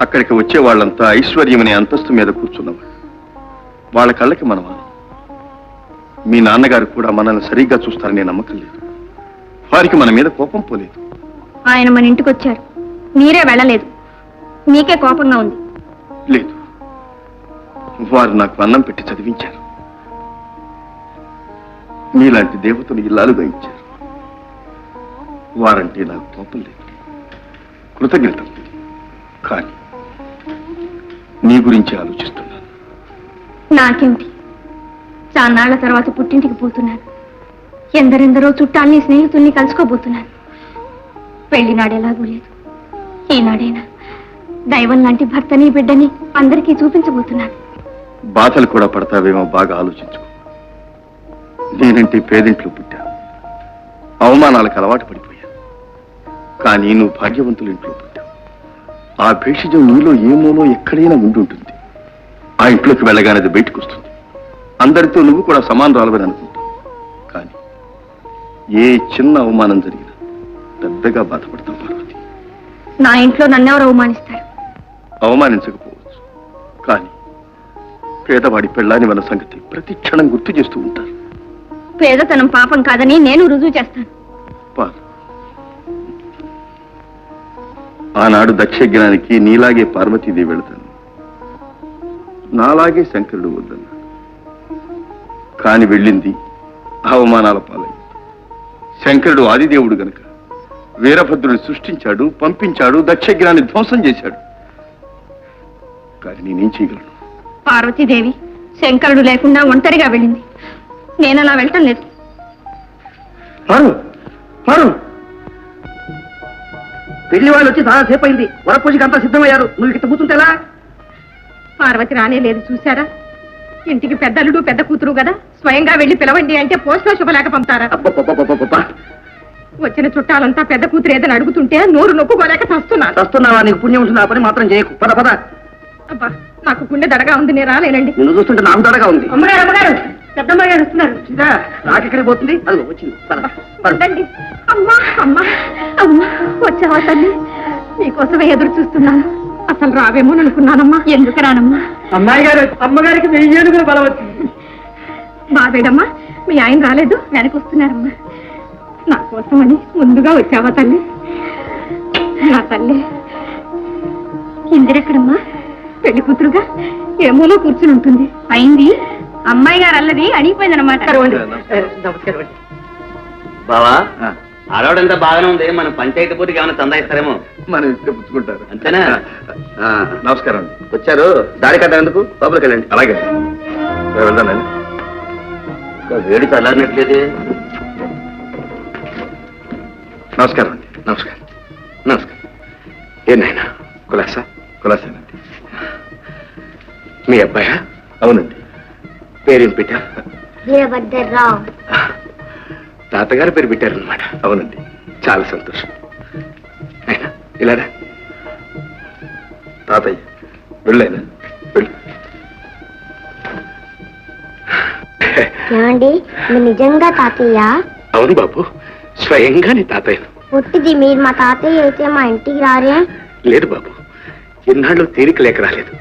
అక్కడికి వచ్చే వాళ్ళంతా ఐశ్వర్యం అనే అంతస్తు మీద కూర్చున్నవాళ్ళు. వాళ్ళ కళ్ళకి మనం. మీ నాన్నగారు కూడా మనల్ని సరిగ్గా చూస్తారనే నమ్మకం లేదు. వారికి మన మీద కోపం పోలేదు. ఆయన మన ఇంటికి వచ్చారు. మీరే వెళ్ళలేదు. మీకే కోపంగా ఉంది. లేదు. వారు నాకు అన్నం పెట్టి చదివించారు. మీలాంటి దేవతను ఇల్లాలుగా ఇచ్చారు. వారంటే నాకు కోపం లేదు. కృతజ్ఞత. కానీ నీ గురించి ఆలోచిస్తున్నాను. నాకేమిటి? చాన్నాళ్ళ తర్వాత పుట్టింటికి పోతున్నాను. ఎందరెందరో చుట్టాల్ని స్నేహితుల్ని కలుసుకోబోతున్నాను. పెళ్ళినాడు ఎలాగూ లేదు. ఈనాడైనా దైవం లాంటి భర్తని బిడ్డని అందరికీ చూపించబోతున్నాను. బాధలు కూడా పడతావేమో బాగా ఆలోచించుకో. నేనంటే పేదింట్లో పుట్టా. అవమానాలకు అలవాటు పడిపోయా. కానీ నువ్వు భాగ్యవంతుల ఇంట్లో ఆ భేషజం నీలో ఏమోలో ఎక్కడైనా ఉండుంటుంది. ఆ ఇంట్లోకి వెళ్ళగానే అది బయటకు వస్తుంది. అందరితో నువ్వు కూడా సమానరాలవని అనుకుంటావు. కానీ ఏ చిన్న అవమానం జరిగినా పెద్దగా బాధపడతావు పార్వతి. నా ఇంట్లో నన్నెవరు అవమానిస్తారు? అవమానించకపోవచ్చు. కానీ పేదవాడి పెళ్ళాని మన సంగతి ప్రతి క్షణం గుర్తు చేస్తూ ఉంటారు. పేదతనం పాపం కాదని నేను రుజువు చేస్తాను. ఆనాడు దక్షజ్ఞానికి నీలాగే పార్వతీదేవి వెళతాను నాలాగే శంకరుడు వద్దన్నాడు. కాని వెళ్ళింది అవమానాల పాలైంది శంకరుడు ఆదిదేవుడు గనుక వీరభద్రుని సృష్టించాడు పంపించాడు దక్షజ్ఞాన్ని ధ్వంసం చేశాడు. కానీ నేనేం చేయగలను? పార్వతీదేవి శంకరుడు లేకుండా ఒంటరిగా వెళ్ళింది. నేను అలా వెళ్ళటం లేదు. పారు పారు పెళ్ళి వాళ్ళు వచ్చి చాలా సేపు అయింది. వరపూజకి అంతా సిద్ధమయ్యారు. నువ్వు ఇక్కడ కూర్చుంటే ఎలా? పార్వతి రానే లేదు చూసారా ఇంటికి పెద్దలుడు పెద్ద కూతురు కదా. స్వయంగా వెళ్ళి పిలవండి అంటే పోస్ట్లో శుభలేక పంపుతారా? అబ్బబ్బబ్బబ్బబ్బబ్బ. వచ్చిన చుట్టాలంతా పెద్ద కూతురు ఏదని అడుగుతుంటే నోరు నొప్పుకోలేక చస్తున్నాను. చస్తున్నావా? నీకు పుణ్యం ఉంటుంది? ఆ పని మాత్రం చేయకు. పద పద. అబ్బా నాకు గుండె దడగా ఉంది నేను రాలేనండి. నిన్ను చూస్తుంటే నాకు దడగా ఉంది. అమ్మగారు అమ్మగారు. పెద్దమ్మ గారు వస్తున్నారు. వచ్చిందా? నాకెక్కడికి పోతుంది? అది వచ్చింది. ఉండండి. అమ్మా అమ్మా అమ్మా వచ్చావా తల్లి? నీకోసమే ఎదురు చూస్తున్నాను. అసలు రావేమో అనుకున్నానమ్మా. ఎందుకు రానమ్మా? అమ్మాయి గారు అమ్మగారికి వెయ్యి ఏనుగులు బలం వచ్చింది. బాబేడమ్మా మీ ఆయన రాలేదు. వెనక వస్తున్నారమ్మా. నా కోసమని ముందుగా వచ్చావా తల్లి? నా తల్లి ఇందిరెక్కడమ్మా. పెళ్ళి కూతురుగా ఏమోలో కూర్చుని ఉంటుంది. అయింది? అమ్మాయి గారు అల్లది అడిగిపోయిందనమాట బావా ఆడవాడంతా బాగానే ఉంది. మన పంచాయతీ పూర్తికి ఏమైనా చందా ఇస్తారేమో? మనం ఇస్తే పుచ్చుకుంటారు. అంతేనా? ఆ, నమస్కారం. అండి వచ్చారు. దారి కట్టేందుకు లోపలికి వెళ్ళండి. అలాగే. వెళ్దానండి వేడి చల్లారినట్లేదు. నమస్కారం అండి. నమస్కారం. నమస్కారం. ఏనాయనా కులాసా? కులాసేనండి. మీ అబ్బాయా? అవునండి. పేరేం పెట్టారు వీరభద్రరావు తాతగారు పేరు పెట్టారనమాట అవునండి. చాలా సంతోషం. అయినా ఇలారా? తాతయ్య వెళ్ళాను? వెళ్ళు. ఏమండి మీరు నిజంగా తాతయ్య? అవును బాబు స్వయంగా నీ తాతయ్యను పుట్టిది మీరు మా తాతయ్య అయితే మా ఇంటికి రారే? లేదు బాబు ఇన్నాళ్ళు తీరిక లేక రాలేదు.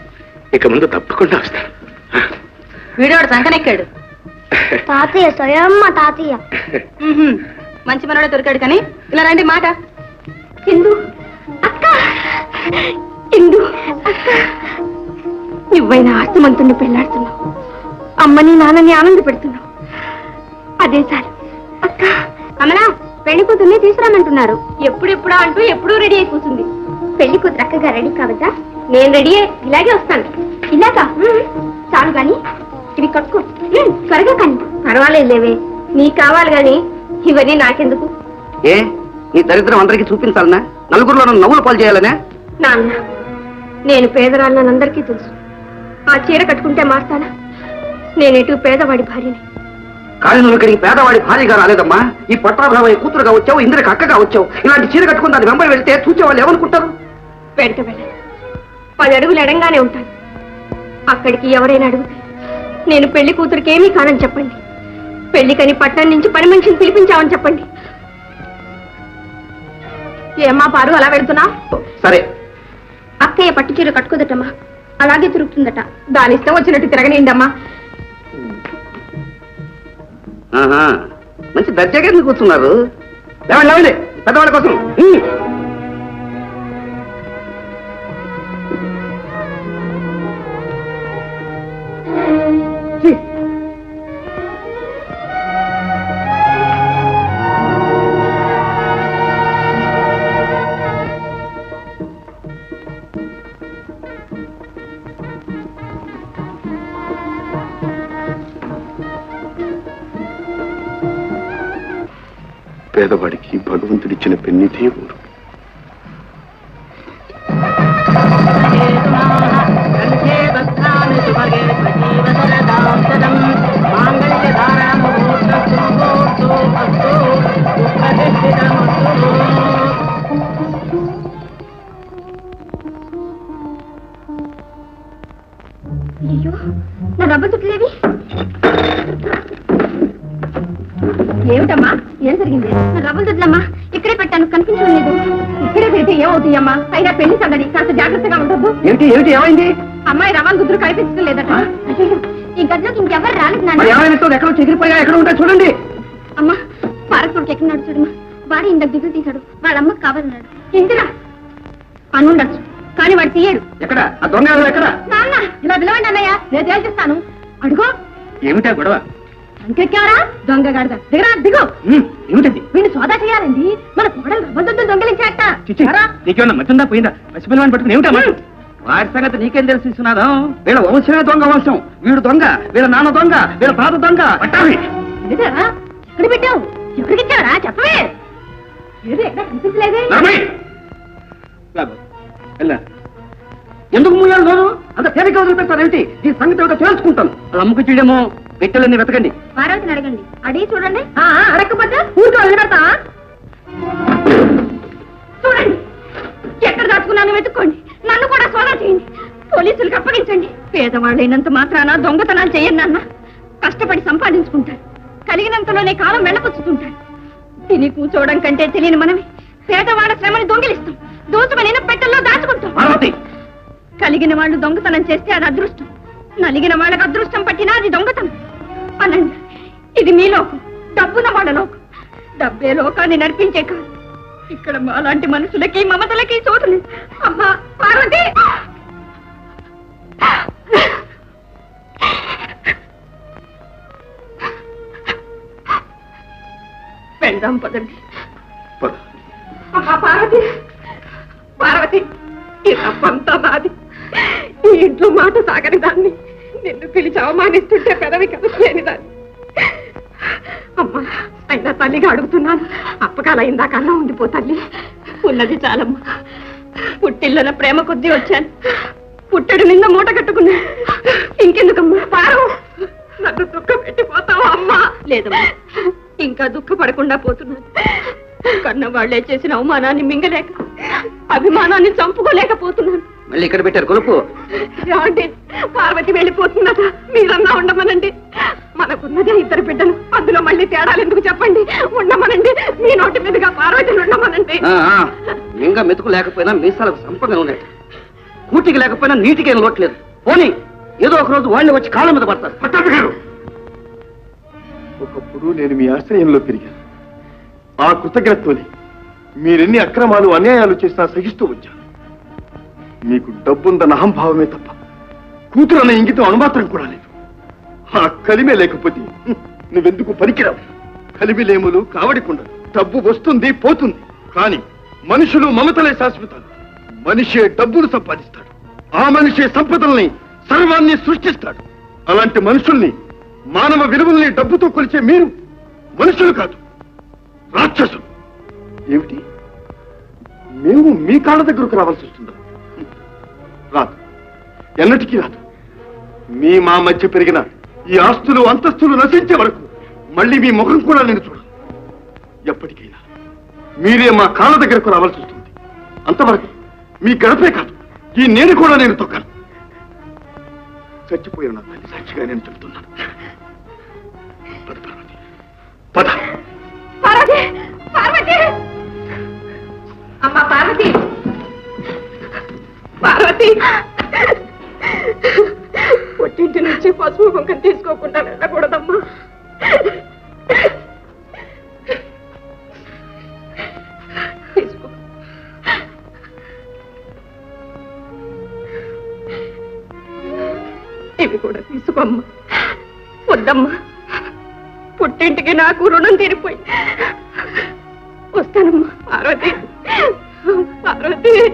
ఇక ముందు తప్పకుండా వస్తాను. వీడోడు సంకనెక్కాడు? తాతయ్య స్వయం మా తాతయ్య మంచి మనోడే దొరికాడు కానీ. ఇలా రండి మాట. ఇందు అక్క! ఇందు అక్క! నువ్వైనా ఆస్తిమంతుణ్ణి పెళ్ళాడుతున్నావు. అమ్మని నాన్నని ఆనంద పెడుతున్నావు అదే చాలు. అక్క! కమలా పెళ్ళి కూతుర్ని తీసుకురామంటున్నారు. ఎప్పుడెప్పుడా అంటూ ఎప్పుడూ రెడీ అయి కూర్చుంది పెళ్ళి కూతురు అక్కగా రెడీ కావద్దా? నేను రెడీ ఇలాగే వస్తాను. ఇలాగా? చాలు గాని ఇవి కట్టుకో. త్వరగా కానీ పర్వాలేదు లేవే నీకు కావాలి గాని ఇవన్నీ నాకెందుకు? ఏ? నీ దరిద్రం అందరికీ చూపించాలనా? నలుగురిలో నవ్వులు పాలు చేయాలనే? నాన్న నేను పేదరాళ్ళని అందరికీ తెలుసు. ఆ చీర కట్టుకుంటే మారుతానా? నేనేటు పేదవాడి భార్యని. కానీ నువ్వు ఇక్కడికి పేదవాడి భార్యగా రాలేదమ్మా. ఈ పట్టాభావయ్య కూతురుగా వచ్చావు ఇంద్రకి అక్కగా వచ్చావు. ఇలాంటి చీర కట్టుకుని దాని వెంబడి వెళ్తే చూసే వాళ్ళు ఏమనుకుంటారు? వెంట వెళ్ళను. పది అడుగులు ఎడంగానే ఉంటాను. అక్కడికి ఎవరైనా అడిగితే నేను పెళ్ళి కూతురికి ఏమీ కానని చెప్పండి. పెళ్ళికని పట్టణం నుంచి పని మనిషిని పిలిపించామని చెప్పండి. ఏమ్మా పారు అలా వెళ్తున్నా? సరే. అక్కయ్య పట్టు చీర కట్టుకోదటమ్మా. అలాగే తిరుగుతుందట. దాని ఇష్టం వచ్చినట్టు తిరగనిండమ్మా ఆహా, మంచి దర్జాగా కూర్చున్నారు? లేవండి లేవండి పెద్దవాళ్ళ కోసం. పేదవాడికి భగవంతుడిచ్చిన పెన్నిదే ఊరు అయ్యో నా డబ్బు చుట్టలేవి చుట్టలమ్మా ఇక్కడే పెట్టాను కనిపించలేదు ఇక్కడే పెడితే ఏమవుతాయమ్మా అయినా పెళ్ళి సంగడి కాస్త జాగ్రత్తగా ఉండదు ఏమిటి ఏమిటి ఏమైంది? అమ్మాయి రవాల్ గుద్దురు కనిపించడం లేదట. ఈ గదిలోకి ఇంకెవరు రాలేదు నాన్న. ఎక్కడో చెగిరిపోయా ఎక్కడ ఉంటా చూడండి. అమ్మా పారకుడికి ఎక్కడున్నాడు చూడమ్మా. వాడు ఇందాక దిగులు తీశాడు. వాళ్ళ అమ్మకి కావాలన్నాడు. ఇందిరా అనుండొచ్చు కానీ వాడు తీయడు. ఎక్కడ? ఆ దొంగ ఎవరు ఎక్కడ? నాన్న ఇలా పిలవండి అన్నయ్య. నేను తేల్చేస్తాను. అడుగో. ఏమిటా గొడవ? ఇంకెక్కావరా దొంగ గాడిద. దిగరా దిగు. ఉమ్, ఏమిటది వీడిని సోదా చేయాలండి. మన కోడలు రవ్వదొద్దు దొంగలించాట. నీకేమన్నా మతుందా పోయిందా? పసిపిల్లవాడిని పట్టుకుని ఏమిటా మాట వాడి సంగతి నీకేం తెలిసి విశ్వనాథం? వీళ్ళ వంశమే దొంగ వంశం. వీడు దొంగ వీళ్ళ నాన్న దొంగ వీళ్ళ తాత దొంగ. ఎదురా ఎక్కడ పెట్టావు? ఎవరికి ఇచ్చావరా? చెప్పవే. ఏది ఎక్కడ కనిపించలేదే. ఎందుకు మూయాలు నోరు? అంత తేలిక వదిలిపెడతారేంటి ఈ సంగతి ఏమిటో తెలుసుకుంటాను వాళ్ళ అమ్మకు చూడేమో పెట్టెలన్నీ వెతకండి. పార్వతిని అడగండి. అడిగి చూడండి. అడగకపోతే ఊరికే వదిలిపెడతా? చూడండి. ఎక్కడ దాచుకున్నాను వెతుక్కోండి. నన్ను కూడా సోదా చేయండి. పోలీసులకు అప్పగించండి. పేదవాళ్ళైనంత మాత్రాన దొంగతనాలు చేయను నాన్న. కష్టపడి సంపాదించుకుంటారు. కలిగినంతలోనే కాలం వెళ్ళపుచ్చుతుంటారు తిని కూర్చోవడం కంటే తెలియని మనమే. పేదవాళ్ళ శ్రమని దొంగిలిస్తాం. దోచుమని పెట్టెల్లో దాచుకుంటాం. కలిగిన వాళ్ళు దొంగతనం చేస్తే అది అదృష్టం. నలిగిన వాళ్ళకి అదృష్టం పట్టినా అది ఇది మీ లోకం డబ్బున వాళ్ళ లోకం. డబ్బే లోకాన్ని నడిపించే కాదు. ఇక్కడ మాలాంటి మనుషులకి మమతలకి చూడలేదు అమ్మా పార్వతి! వెళ్దాం పదండి. అమ్మా పార్వతి! పార్వతి! ఈ తప్పంతా నాది ఈ ఇంట్లో మాట సాగని దాన్ని నిన్ను పిలిచి అవమానిస్తుంటే పెదవి కదలేని దాన్ని. అమ్మా అయినా తల్లిగా అడుగుతున్నాను. అప్పకాల ఇందాకన్నా ఉండిపో తల్లి. ఉన్నది చాలమ్మా. పుట్టిల్లున ప్రేమ కొద్దీ వచ్చాను. పుట్టడు నింద మూట కట్టుకున్నా. ఇంకెందుకమ్మా? పారు. నన్ను దుఃఖ పెట్టిపోతావా అమ్మా? లేదమ్మా. ఇంకా దుఃఖపడకుండా పోతున్నాను. కన్న వాళ్ళే చేసిన అవమానాన్ని మింగలేక అభిమానాన్ని చంపుకోలేకపోతున్నాను. మళ్ళీ ఇక్కడ పెట్టారు కొలుపు. ఏమండి పార్వతి వెళ్ళిపోతున్నదా మీరన్నా ఆ, మింగ మెతుకు లేకపోయినా మీసాలకు సంపంగా ఉన్నాయి. కూటికి లేకపోయినా నీటికి ఏం లోట్లేదు పోనీ ఏదో ఒక రోజు వాళ్ళని వచ్చి కాళ్ళ మీద పడతారు. పట్టాభి గారు! ఒకప్పుడు నేను మీ ఆశ్రయంలో పెరిగాను. ఆ కృతజ్ఞతతోనే మీరెన్ని అక్రమాలు అన్యాయాలు చేసినా సహిస్తూ వచ్చాను. మీకు డబ్బుందన్న అహంభావమే తప్ప కూతురు అన్న ఇంగితం అనుమాత్రం కూడా లేదు. ఆ కలిమే లేకపోతే నువ్వెందుకు పనికిరావు? కలిమిలేములు కావడికుండదు డబ్బు వస్తుంది పోతుంది. కానీ మనుషులు మమతలే శాశ్వతాలు. మనిషే డబ్బును సంపాదిస్తాడు. ఆ మనిషే సంపదల్ని సర్వాన్ని సృష్టిస్తాడు. అలాంటి మనుషుల్ని మానవ విలువల్ని డబ్బుతో కొలిచే మీరు మనుషులు కాదు రాక్షసులు. ఏమిటి? మేము మీ కాళ్ళ దగ్గరకు రావాల్సి వస్తుందా? రాదు. ఎన్నటికీ రాదు. మీ మా మధ్య పెరిగిన ఈ ఆస్తులు అంతస్తులు నశించే వరకు మళ్ళీ మీ ముఖం కూడా నేను చూడను. ఎప్పటికైనా. మీరే మా కాళ్ళ దగ్గరకు రావాల్సి వస్తుంది. అంతవరకు మీ గడపే కాదు ఈ నేను కూడా నేను తొక్కాను చచ్చిపోయిన నా తల్లి సాక్షిగా నేను చెబుతున్నాను. పద పార్వతి. పద. పార్వతి! పార్వతి! అమ్మా పార్వతి! పార్వతి! పుట్టింటి నుంచి పసుపు కుంకం తీసుకోకుండా వెళ్ళకూడదు. ఇవి కూడా తీసుకోమ్మా. వద్దమ్మా. పుట్టింటికి నాకు రుణం తీరిపోయి. వస్తానమ్మా పార్వతి. పార్వతి.